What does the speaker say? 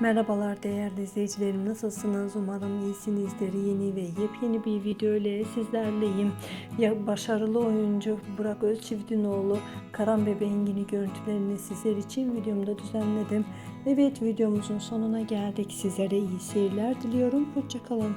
Merhabalar değerli izleyicilerim nasılsınız? Umarım iyisinizdir. Yeni ve yepyeni bir video ile sizlerleyim. Ya başarılı oyuncu Burak Özçivdinoğlu Karan Bebeğin yeni görüntülerini sizler için videomda düzenledim. Evet videomuzun sonuna geldik. Sizlere iyi seyirler diliyorum. Hoşçakalın.